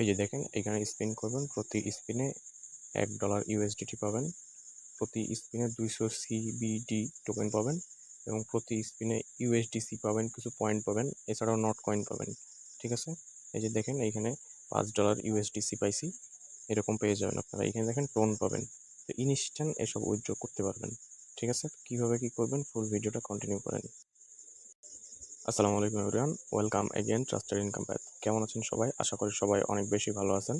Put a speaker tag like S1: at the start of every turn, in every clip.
S1: এই যে দেখেন, এখানে স্পিন করবেন, প্রতি স্পিনে এক ডলার ইউএসডিটি পাবেন। প্রতি স্পিনে দুইশো সিবিডি টোকেন পাবেন এবং প্রতি স্পিনে ইউএসডিসি পাবেন, কিছু পয়েন্ট পাবেন, এছাড়াও নট কয়েন পাবেন, ঠিক আছে? এই যে দেখেন, এইখানে পাঁচ ডলার ইউএসডিসি পাইছি, এরকম পেয়ে যাবেন আপনারা। এখানে দেখেন টোন পাবেন। তো ইনস্ট্যান্ট এসব উইথড্র করতে পারবেন, ঠিক আছে? কীভাবে কী করবেন ফুল ভিডিওটা কন্টিনিউ করেন। আসসালামু আলাইকুম everyone welcome again trusted income path কেমন আছেন সবাই? আশা করি সবাই অনেক বেশি ভালো আছেন।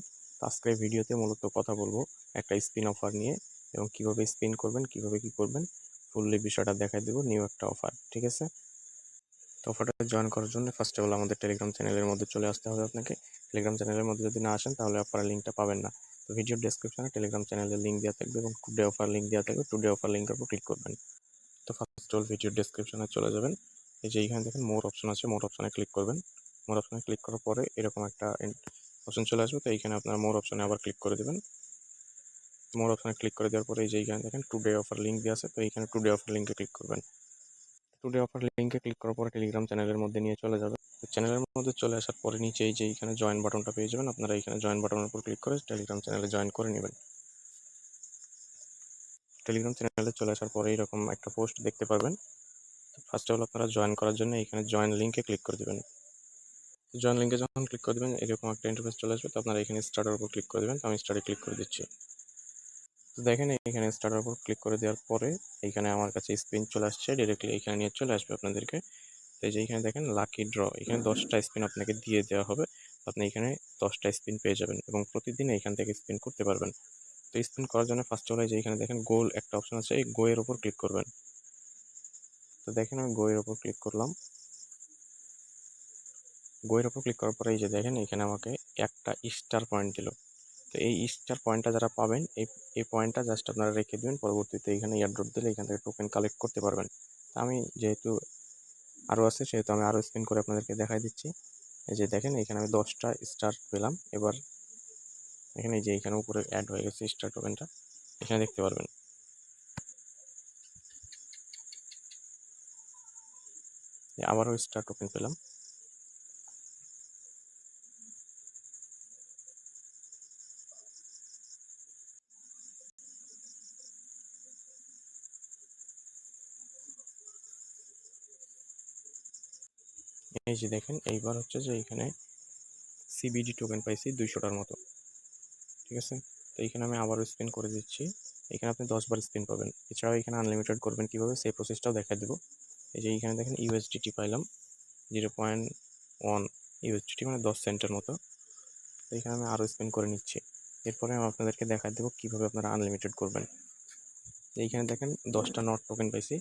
S1: আজকের ভিডিওতে মূলত কথা বলব একটা স্পিন অফার নিয়ে এবং কীভাবে স্পিন করবেন, কীভাবে কি করবেন। ফুললি বিষয়টা দেখাই দেবো নিউ একটা অফার ঠিক আছে? তো অফারটা জয়েন করার জন্য ফার্স্ট অফ অল আমাদের টেলিগ্রাম চ্যানেলের মধ্যে চলে আসতে হবে আপনাকে। টেলিগ্রাম চ্যানেলের মধ্যে যদি না আসেন, তাহলে অফারের লিঙ্কটা পাবেন না। তো ভিডিও ডেসক্রিপশনে টেলিগ্রাম চ্যানেলের লিঙ্ক দেওয়া থাকবে এবং টুডে অফার লিঙ্ক দেওয়া থাকবে। টুডে অফার লিঙ্কের উপর ক্লিক করবেন। তো ফার্স্ট অল ভিডিও ডেসক্রিপশনে চলে যাবেন। এই যে এইখানে দেখেন মোর অপশন আছে মোর অপশনে ক্লিক করবেন। মোর অপশনে ক্লিক করার পরে এরকম একটা অপশন চলে আসবে। তো এইখানে আপনার মোর অপশনে আবার ক্লিক করে দেবেন। মোর অপশনে ক্লিক করে দেওয়ার পরে এই যে এইখানে দেখেন টুডে অফার লিঙ্ক দেওয়া আছে। তো এইখানে টুডে অফার লিঙ্কে ক্লিক করবেন। টুডে অফার লিঙ্কে ক্লিক করার পরে টেলিগ্রাম চ্যানেলের মধ্যে নিয়ে চলে যাবে তো চ্যানেলের মধ্যে চলে আসার পরে নিচে এই যে এইখানে জয়েন বাটনটা পেয়ে যাবেন। আপনারা এইখানে জয়েন বাটনের উপর ক্লিক করে টেলিগ্রাম চ্যানেলে জয়েন করে নেবেন। টেলিগ্রাম চ্যানেলে চলে আসার পরে এরকম একটা পোস্ট দেখতে পারবেন। ফার্স্ট অফ অল আপনারা জয়েন করার জন্য, এখানে জয়েন লিঙ্কে ক্লিক করে দেবেন। জয়েন লিঙ্কে যখন ক্লিক করে দেবেন, এরকম একটা ইন্টারফেস চলে আসবে, তো আপনারা এখানে স্টার্টের উপর ক্লিক করে দেবেন, তো আমি স্টার্টে ক্লিক করে দিচ্ছি। তো দেখেন, এখানে স্টার্টের উপর ক্লিক করে দেওয়ার পরে, এখানে আমার কাছে স্পিন চলে আসছে ডিরেক্টলি এখানে নিয়ে চলে আসবে আপনাদেরকে। তো এই যে এখানে দেখেন লাকি ড্র এখানে দশটা স্পিন আপনাকে দিয়ে দেওয়া হবে আপনি এখানে দশটা স্পিন পেয়ে যাবেন এবং প্রতিদিন এখান থেকে স্পিন করতে পারবেন। তো স্পিন করার জন্য ফার্স্ট অল যে এখানে দেখেন গোল একটা অপশন আছে, এই গোয়ের ওপর ক্লিক করবেন। তো দেখেন আমি গোয়ের ওপর ক্লিক করলাম। গোয়ের ওপর ক্লিক করার পরে এই যে দেখেন এখানে আমাকে একটা স্টার পয়েন্ট দিল। তো এই স্টার পয়েন্টটা যারা পাবেন, এই এই পয়েন্টটা জাস্ট আপনারা রেখে দেবেন, পরবর্তীতে এখানে ইয়ারড্রপ দিলে এখান থেকে টোকেন কালেক্ট করতে পারবেন। তা আমি যেহেতু আরও আছে, সেহেতু আমি আরও স্পিন করে আপনাদেরকে দেখাই দিচ্ছি। এই যে দেখেন এখানে আমি দশটা স্টার পেলাম। এবার এখানে যে এখানে উপরে অ্যাড হয়ে গেছে স্টার টোকেনটা এখানে দেখতে পারবেন। আবারও স্টার টোকেন পেলাম। এই যে দেখেন, এইবার হচ্ছে যে এখানে সিবিডি টোকেন পাইছি দুইশোটার মতো। ঠিক আছে? তো এইখানে আমি আবারও স্পিন করে দিচ্ছি। এখানে আপনি দশবার স্পিন পাবেন। এছাড়াও এখানে আনলিমিটেড করবেন কীভাবে, সেই প্রসেসটাও দেখা দেবো। এই যে এইখানে দেখেন ইউএসডিটি পাইলাম জিরো পয়েন্ট ওয়ান ইউএসডিটি মানে দশ সেন্টের মতো। তো এখানে আমি আরও স্পেন্ড করে নিচ্ছি। এরপরে আমি আপনাদেরকে দেখা দেবো কীভাবে আপনারা আনলিমিটেড করবেন। এইখানে দেখেন দশটা নট টোকেন পাইছি।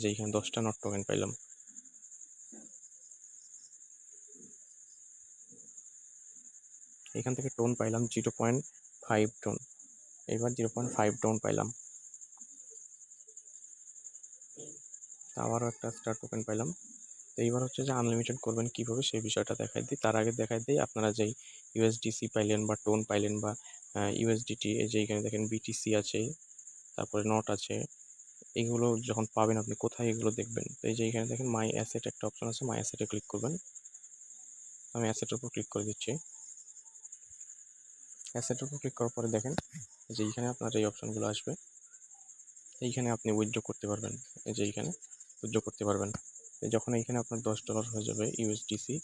S1: যে এইখানে দশটা নট টোকেন পাইলাম। এখান থেকে টোন পাইলাম জিরো পয়েন্ট ফাইভ টোন এবার জিরো পয়েন্ট ফাইভ টোন পাইলাম। আবারও একটা স্টার টোকেন পাইলাম। তো এইবার হচ্ছে যে আনলিমিটেড করবেন কীভাবে সেই বিষয়টা দেখাই দিই। তার আগে দেখাই দিই আপনারা যেই ইউএসডিসি পাইলেন বা টোন পাইলেন বা ইউএসডিটি এই যে এখানে দেখেন বিটিসি আছে, তারপরে নট আছে এগুলো যখন পাবেন আপনি কোথায় এগুলো দেখবেন। তো এই যে এখানে দেখেন মাই অ্যাসেট একটা অপশন আছে মাই অ্যাসেটে ক্লিক করবেন। আমি অ্যাসেটের উপর ক্লিক করে দিচ্ছি। অ্যাসেটের উপর ক্লিক করার পরে দেখেন যে এইখানে আপনার এই অপশানগুলো আসবে। এইখানে আপনি উইথড্র করতে পারবেন, এই যে এইখানে। উইথড্র করতে পারবেন। যখন এইখানে আপনার দশ ডলার হয়ে যাবে ইউএসডিসি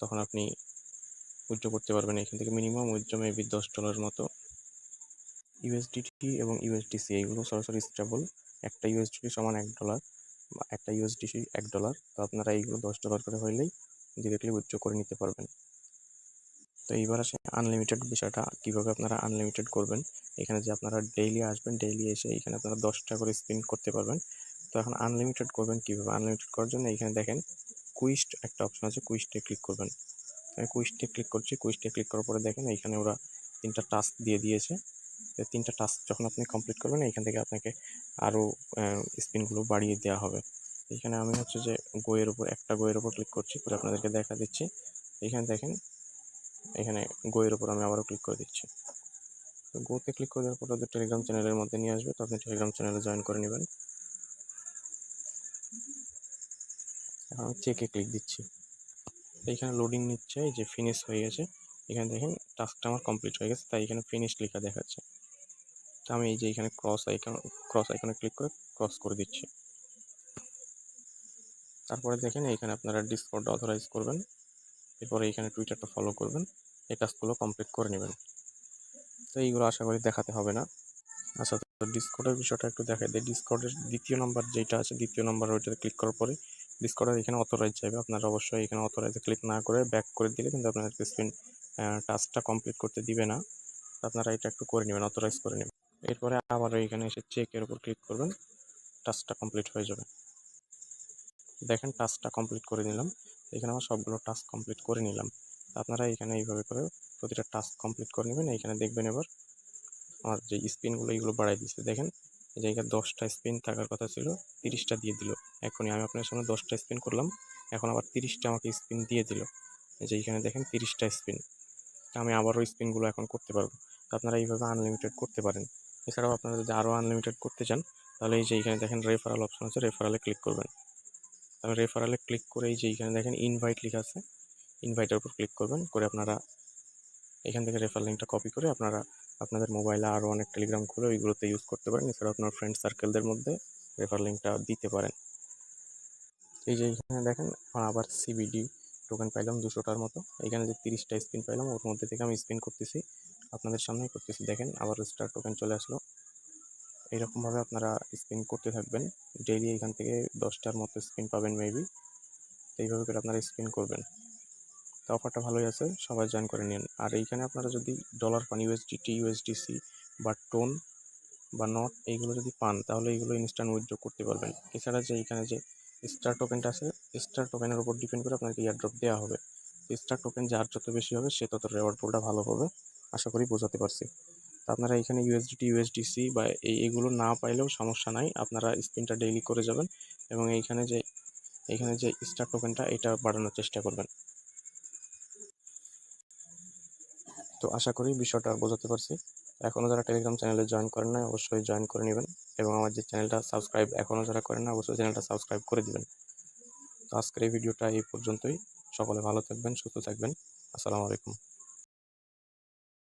S1: তখন আপনি উইথড্র করতে পারবেন এখান থেকে মিনিমাম উইথড্র মেবি দশ ডলার মতো। ইউএসডিটি এবং ইউএসডিসি এইগুলো সরাসরি স্টেবল একটা ইউএসডিটি সমান এক ডলার একটা ইউএসডিসি এক ডলার তো আপনারা এইগুলো দশ ডলার করে হইলেই ডিরেক্টলি উইথড্র করে নিতে পারবেন। তো এইবার আসে আনলিমিটেড বিষয়টা, কীভাবে আপনারা আনলিমিটেড করবেন। এখানে যে আপনারা ডেইলি আসবেন ডেইলি এসে এখানে আপনারা দশটা করে স্পিন করতে পারবেন। তো এখন আনলিমিটেড করবেন কীভাবে? আনলিমিটেড করার জন্য এখানে দেখেন কুইস্ট একটা অপশন আছে কুইস্টে ক্লিক করবেন। আমি কুইস্টে ক্লিক করছি কুইস্টে ক্লিক করার পরে দেখেন এখানে ওরা তিনটা টাস্ক দিয়ে দিয়েছে। তিনটা টাস্ক যখন আপনি কমপ্লিট করবেন, এখান থেকে আপনাকে আরও স্পিনগুলো বাড়িয়ে দেওয়া হবে। এখানে আমি হচ্ছে যে গোয়ের উপর, একটা গোয়ের উপর ক্লিক করছি পরে আপনাদেরকে দেখা দিচ্ছি। এখানে দেখেন, এখানে গোয়ের উপর আমি আবারও ক্লিক করে দিচ্ছি। তো গোতে ক্লিক করে দেওয়ার পর ওদের টেলিগ্রাম চ্যানেলের মধ্যে নিয়ে আসবে। তো আপনি টেলিগ্রাম চ্যানেলে জয়েন করে নেবেন। চেকে ক্লিক দিচ্ছি। এইখানে লোডিং নিচ্ছে, এই যে ফিনিশ হয়ে গেছে। এখানে দেখেন টাস্কটা আমার কমপ্লিট হয়ে গেছে, তাই এখানে ফিনিশ লেখা দেখাচ্ছে। তো আমি এই যে এখানে ক্রস আইকন ক্রস আইকনে ক্লিক করে ক্রস করে দিচ্ছি। তারপরে দেখেন এইখানে আপনারা ডিসকর্ডটা অথরাইজ করবেন। এরপরে এইখানে টুইটারটা ফলো করবেন। এই টাস্কগুলো কমপ্লিট করে নেবেন। তো এইগুলো আশা করি দেখাতে হবে না। আচ্ছা তো ডিসকর্ডের বিষয়টা একটু দেখাই দিই। ডিসকর্ডের দ্বিতীয় নাম্বার যেটা আছে, দ্বিতীয় নাম্বার ওইটাতে ক্লিক করার পরে ডিসকর্ডের এখানে অথরাইজ চাইবে। আপনারা অবশ্যই এখানে অথরাইজে ক্লিক না করে ব্যাক করে দিলে কিন্তু আপনাদের স্ক্রিন টাস্কটা কমপ্লিট করতে দিবে না। আপনারা এটা একটু করে নেবেন অথরাইজ করে নেবেন। এরপরে আবার এখানে এসে চেকের উপর ক্লিক করবেন টাস্কটা কমপ্লিট হয়ে যাবে। দেখেন টাস্কটা কমপ্লিট করে নিলাম। এখানে আমার সবগুলো টাস্ক কমপ্লিট করে নিলাম। আপনারা এখানে এইভাবে করে প্রতিটা টাস্ক কমপ্লিট করে নেবেন। এখানে দেখবেন এবার আমার যে স্পিনগুলো এইগুলো বাড়াই দিচ্ছে। দেখেন জায়গায় দশটা স্পিন থাকার কথা ছিল, তিরিশটা দিয়ে দিল। এখনই আমি আপনার সামনে দশটা স্পিন করলাম, এখন আবার তিরিশটা আমাকে স্পিন দিয়ে দিল। এই যে এইখানে দেখেন তিরিশটা স্পিন আমি আবারও স্পিনগুলো এখন করতে পারব। তো আপনারা এইভাবে আনলিমিটেড করতে পারেন। এছাড়াও আপনারা যদি আরও আনলিমিটেড করতে চান, তাহলে এই যে এইখানে দেখেন রেফারাল অপশন আছে রেফারালে ক্লিক করবেন। তাহলে রেফারালে ক্লিক করে এই যে এইখানে দেখেন ইনভাইট লেখা আছে ইনভাইটের উপর ক্লিক করবেন। করে আপনারা এখান থেকে রেফার লিঙ্কটা কপি করে আপনারা আপনাদের মোবাইলে আরও অনেক টেলিগ্রাম খুলে ওইগুলোতে ইউজ করতে পারেন। এছাড়া আপনার ফ্রেন্ড সার্কেলদের মধ্যে রেফার লিঙ্কটা দিতে পারেন। এই যে এখানে দেখেন আবার সিবিডি টোকেন পাইলাম দুশোটার মতো। এখানে যে তিরিশটা স্পিন পাইলাম, ওর মধ্যে থেকে আমি স্পিন করতেছি, আপনাদের সামনেই করতেছি। দেখেন, আবার স্টার টোকেন চলে আসলো। এইরকমভাবে আপনারা স্পিন করতে থাকবেন। ডেইলি এখান থেকে দশটার মতো স্পিন পাবেন মেবি এইভাবে করে আপনারা স্পিন করবেন। তো অফারটা ভালোই আছে, সবাই জয়েন করে নিন। আর এইখানে আপনারা যদি ডলার পান ইউএসডিটি ইউএসডিসি বা টোন বা নট এইগুলো যদি পান, তাহলে এইগুলো ইনস্ট্যান্ট উইথড্র করতে পারবেন। এছাড়া যে এইখানে যে স্টার টোকেনটা আছে স্টার টোকেনের উপর ডিপেন্ড করে আপনাকে ইয়ারড্রপ দেওয়া হবে। স্টার টোকেন যার যত বেশি হবে, সে তত রেওয়ার্ড পুলটা ভালো হবে আশা করি বোঝাতে পারছি। তো আপনারা এখানে ইউএসডিটি ইউএসডিসি বা এই এগুলো না পাইলেও সমস্যা নাই, আপনারা স্পিনটা ডেইলি করে যাবেন এবং এইখানে যে এইখানে যে স্টার টোকেনটা এটা বাড়ানোর চেষ্টা করবেন। তো আশা করি বিষয়টা বোঝাতে পারছি। এখনও যারা টেলিগ্রাম চ্যানেলে জয়েন করেন না অবশ্যই জয়েন করে নেবেন এবং আমার যে চ্যানেলটা সাবস্ক্রাইব এখনও যারা করেন না অবশ্যই চ্যানেলটা সাবস্ক্রাইব করে দেবেন। তো আজকের এই ভিডিওটা এই পর্যন্তই। সকলে ভালো থাকবেন, সুস্থ থাকবেন। আসসালামু আলাইকুম।